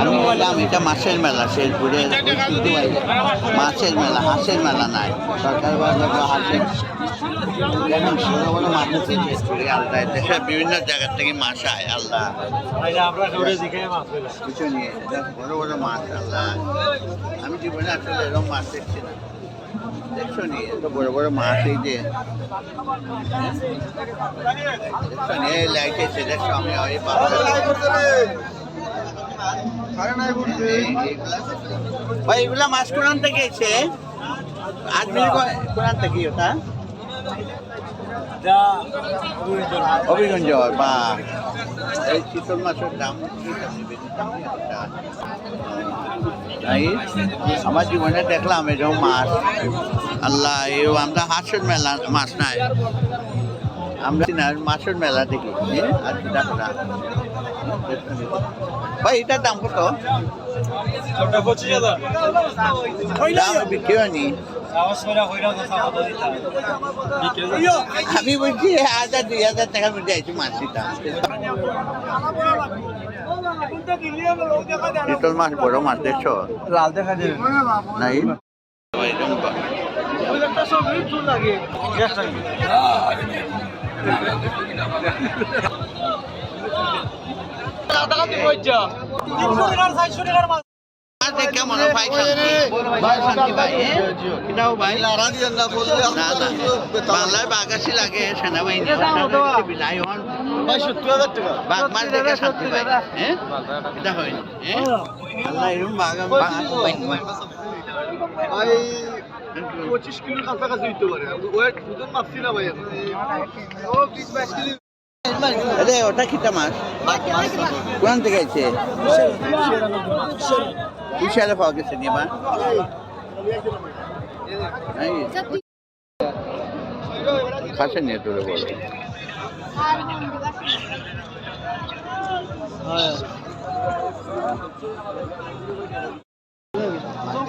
আমি বললাম এটা মাছের মেলা শেরপুরে মাছের মেলা হাঁসের মেলা নাই। সরকার হাঁসের দেখেন বড় বড় মাছ আছে শেরপুরে আলাদা দেশে বিভিন্ন জায়গা থেকে মাছ আয় আলাদা। কিছু নিয়ে বড় বড় মাছ আল্লাহ আমি জীবনে আসলে এরকম মাছ দেখছি না। দেখছ নি এত বড় বড় মাছ এই যে। দেখছ নি লাইট এসে দেখছ আমি ওই বাবা ভাই এগুলা মাছ কোরআন থেকে এসে আজমির কোরআন থেকে ওটা? অভিগঞ্জ বা এই শীতল মাছের দাম। তাই আমার জীবনে দেখলাম এরকম মাছ। আল্লাহ এই আমরা হাঁসের মেলা মাছ নাই। আমরা মাছের মেলা দেখি। কি ভাই এটার দাম কত? দাম বিক্রি হয়নি। আমি বলছি হাজার দুই হাজার টাকার মধ্যে আইছি মাছটা শীতল মাছ বড় মাছ দেখছ? লাল দেখা যাবে নাই? কেমন? ভাই শান্তি ভাই শান্তি ভাই বাংলায় বাগাসি লাগে সেনাবাহিনী বিলাই হন। বাঘ মাছ দেখে শান্তি পাই হ্যাঁ? এটা হয়? হ্যাঁ। আল্লাহ এরকম বাঘ বাঘ পাইনি। পঁচিশ কিলোর কাছাকাছি হইতে পারে। ওয়েট ওজন মাপছি না ভাই ও বিশ বাইশ কিলো আরে ওটা খিতা মাছ? কোন থেকে আছে বিশালে পাওয়া গেছে নি খাসে নিয়ে তোরে বলো।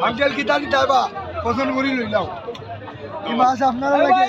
আঙ্কেল কিতা কিতা বা পছন্দ করি লইলাম এই মাছ আপনারা লাগে